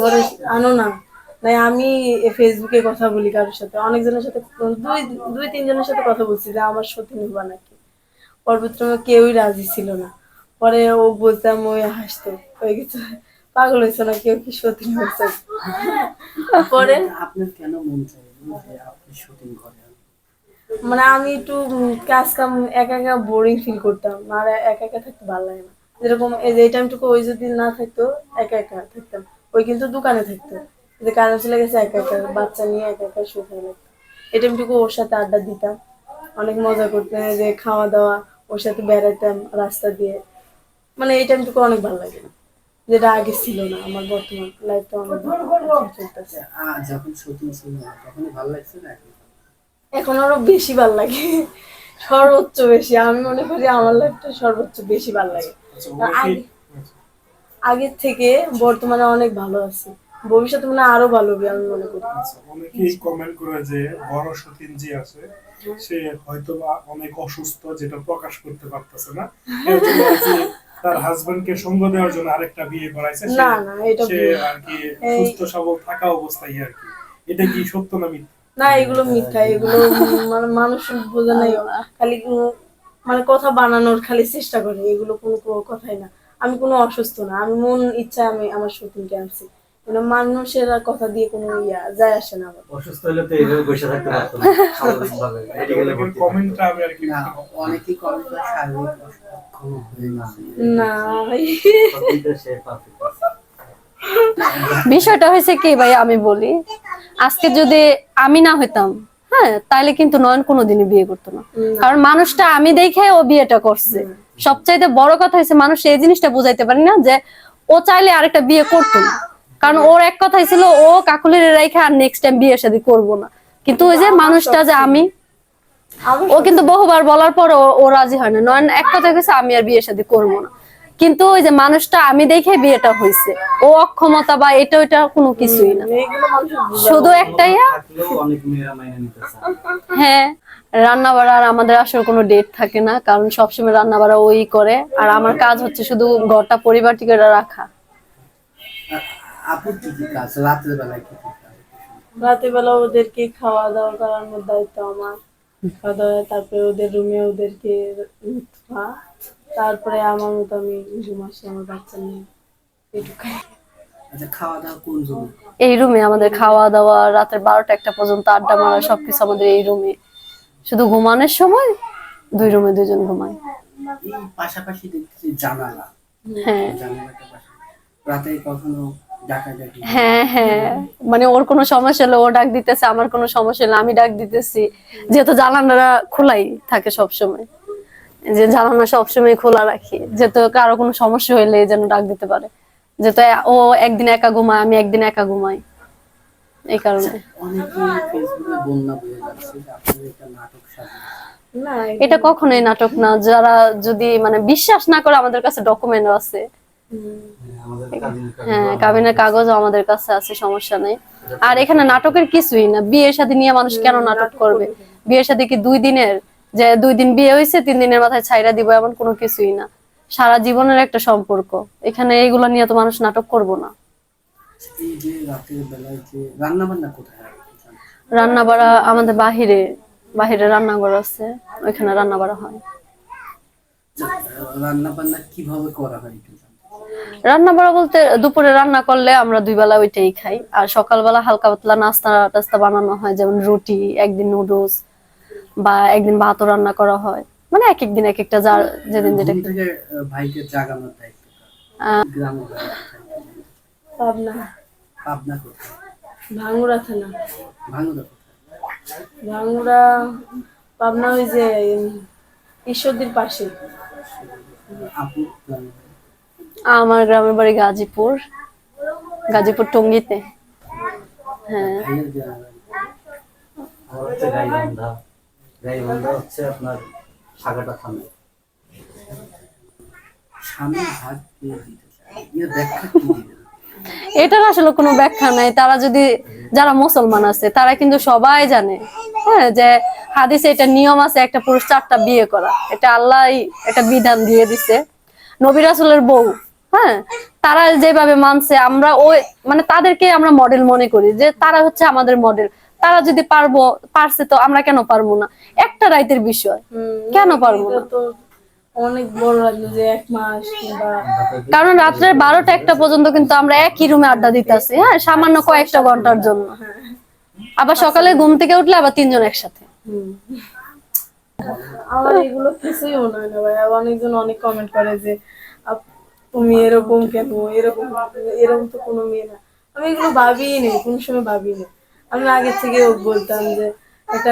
ঘরে আনো না। নাই আমি ফেসবুকে কথা বলি কারোর সাথে। অনেকজনের সাথে দুই দুই তিনজনের সাথে কথা বলছি যে আমার সত্যি নিবা নাকি। পরবর্তীতে কেউই রাজি ছিল না। পরে ও বলতাম ওই হাসতো ওই কিছু পাগল হয়েছে না কেউ কি সত্যি হয়েছে? পরে? আপনার কেন মন চাই আপনি শুটিং করেন মানে আমি একটু কাজ কাম একা একা বোরিং ফিল করতাম। আর একা একা থাকতে ভালো লাগে না। যেরকম এই যে এই টাইমটুকু ওই যদি না থাকতো একা একা থাকতাম। ওই কিন্তু দোকানে থাকতো। যে কারণ চলে গেছে একা একা বাচ্চা নিয়ে একা একা শুতে লাগতো। এই টাইমটুকু ওর সাথে আড্ডা দিতাম। অনেক মজা করতাম যে খাওয়া দাওয়া ওর সাথে বেড়াতাম রাস্তা দিয়ে। মানে এই টাইমটুকু অনেক ভালো লাগে। যেটা আগে ছিল না আমার বর্তমান লাইফটা অনেক ভালো চলতেছে। যখন শুটিং ছিল তখনই ভালো লাগছে না এখন? আরও বেশি ভালো লাগে। সর্বোচ্চ বেশি। আমি মনে করি আমার লাইফটা সর্বোচ্চ বেশি ভালো লাগে। আগের থেকে বর্তমানে অনেক ভালো আছে। ভবিষ্যতে মানে আরও ভালো হবে আমি মনে করি। আচ্ছা, অনেকেই কমেন্ট করে যে বড় সতীন জি আছে সে হয়তো অনেক অসুস্থ যেটা প্রকাশ করতে পারতেছে না। তার হাজবেন্ড কে সঙ্গ দেওয়ার জন্য আরেকটা বিয়ে করাইছে না, না, এটা সে আর কি সুস্থ সবল থাকা অবস্থায় আর কি। এটা কি সত্য না মিথ্যা? না এগুলো মিথ্যা এগুলো মানে মানুষ বোঝে নাই। খালি মানে কথা বানানোর খালি চেষ্টা করে এগুলো কোনো কথাই না। আমি কোনো অসুস্থ না আমি মন ইচ্ছা আমি আমার সতীনকে আনছি। মানে মানুষের কথা দিয়ে কোনো ইয়া যায় আসে না আমার। অসুস্থ হলে তো এইভাবে বসে থাকতে পারতো না স্বাভাবিকভাবে। মেডিকেলে ভর্তি হতো। কমেন্টটা আমি আর কি অনেকেই কমেন্ট করে শারীরিক অক্ষম গেছে না। ভাই। বিষয়টা হয়েছে কি ভাই আমি বলি আজকে যদি আমি না হইতাম তাইলে কিন্তু নয়ন কোনোদিনই বিয়ে করতো না। কারণ মানুষটা আমি দেখে ও বিয়েটা করছে। সবচাইতে বড় কথা হয়েছে মানুষ এই জিনিসটা বুঝাইতে পারি না যে ও চাইলে আরেকটা বিয়ে করতো না। কারণ ওর এক কথাই ছিল ও কাকুলির রেখে আর নেক্সট টাইম বিয়ে শাদী করব না। কিন্তু ওই যে মানুষটা যে আমি ও কিন্তু বহুবার বলার পর ও রাজি হয় না। নয়ন এক কথা গেছে আমি আর বিয়ে শাদী করব না। কিন্তু ওই যে মানুষটা আমি দেখে বিয়েটা হয়েছে ও অক্ষমতা বা এটা ওইটা কোনো কিছুই না। শুধু একটাই হ্যাঁ রান্না বাড়া আর আমাদের আসলে কোনো ডেট থাকে না কারণ সবসময় রান্না বাড়া ওই করে। আর আমার কাজ হচ্ছে শুধু ঘরটা পরিবারটিকে রাখা। আপুর কি কি কাজ? রাতের বেলায় কি কি কাজ? রাতের বেলা ওদেরকে খাওয়া দাওয়া করানোর দায়িত্ব আমার। খাওয়া দাওয়া তারপরে ওদের রুমে ওদেরকে উঠা। তারপরে আমার মতো আমি ঘুম আসি আমার বাচ্চা নিয়ে এটুকাই আচ্ছা খাওয়া দাওয়া কোন জন্য এই রুমে আমাদের খাওয়া দাওয়া রাতের বারোটা একটা পর্যন্ত আড্ডা মারা সবকিছু আমাদের এই রুমে। শুধু ঘুমানোর সময় দুই রুমে দুজন ঘুমায়। পাশাপাশি দেখতেছি জানালা। হ্যাঁ। রাতে কখনো হ্যাঁ হ্যাঁ। মানে ওর কোনো সমস্যা হলে ও ডাক দিতেছে আমার কোনো সমস্যা হলে আমি ডাক দিতেছি। যেহেতু জানালাটা খোলাই থাকে সব সময় যে জানালা সবসময় খোলা রাখি যেহেতু কারও কোনো সমস্যা হইলে যেন ডাক দিতে পারে। যেহেতু ও একদিন একা ঘুমায় আমি একদিন একা ঘুমাই। এই কারণে। যে না এটা কখনোই নাটক না যারা যদি মানে বিশ্বাস না করে আমাদের কাছে ডকুমেন্ট আছে। হ্যাঁ কাবিনের কাগজও আমাদের কাছে আছে সমস্যা নেই। আর এখানে নাটকের কিছুই না। বিয়ের সাথে নিয়ে মানুষ কেন নাটক করবে? বিয়ের সাথে কি দুই দিনের? যে দুই দিন বিয়ে হয়েছে, তিন দিনের মাথায় ছাইরা দিব, এমন কোনো কিছুই না। সারা জীবনের একটা সম্পর্ক। এখানে এইগুলো নিয়ে তো মানুষ নাটক করব না। রান্না বাড়া আমাদের বাহিরে বাহিরে রান্নাঘর আছে, ওইখানে রান্না বাড়া হয়। রান্না বাড়া বলতে দুপুরে রান্না করলে আমরা দুই বেলা ওইটাই খাই, আর সকালবেলা হালকা পাতলা নাস্তা, টাস্তা বানানো হয়, যেমন রুটি, একদিন নুডলস বা একদিন ভাতও রান্না করা হয়। মানে এক একদিন এক একটা যার যেদিন যেটা ভাইকে জাগানোর দায়িত্ব? পাবনা। পাবনা কোথায়? ভাঙ্গুরা থানা। ভাঙ্গুরা পাবনা ওই যে ঈশ্বরদীর পাশে। আমার গ্রামের বাড়ি গাজীপুর। গাজীপুর টঙ্গিতে। হ্যাঁ। এটার আসলে কোনো ব্যাখ্যা নাই। তারা যদি, যারা মুসলমান আছে, তারা কিন্তু সবাই জানে হ্যাঁ যে হাদিসে এটা নিয়ম আছে, একটা পুরুষ চারটা বিয়ে করা। এটা আল্লাহ একটা বিধান দিয়ে দিছে। নবী রাসূলের বউ হ্যাঁ তারা যেভাবে মানছে, আমরা ওই মানে তাদেরকে আমরা মডেল মনে করি যে তারা হচ্ছে আমাদের মডেল তারা যদি পারব পারছে তো আমরা কেন পারব না? একটা রাইতের বিষয়। কেন পারব না? তো অনেক বড় লাগল যে এক মাস কারণ রাত্রে বারোটা একটা পর্যন্ত কিন্তু আমরা একই রুমে আড্ডা দিতেছি হ্যাঁ? সামান্য কয়েকটা ঘণ্টার জন্য। আবার সকালে ঘুম থেকে উঠলে আবার তিনজন একসাথে। আমার এগুলো কিছুই মনে হয় না ভাই। অনেকজন অনেক কমেন্ট করে যে তুমি এরকম কেন? এরকম এরকম তো কোনো মেয়ে না। আমি এগুলো ভাবিই নেই কোনো সময় ভাবিই নেই। আমি আগে থেকে বলতাম যে একটা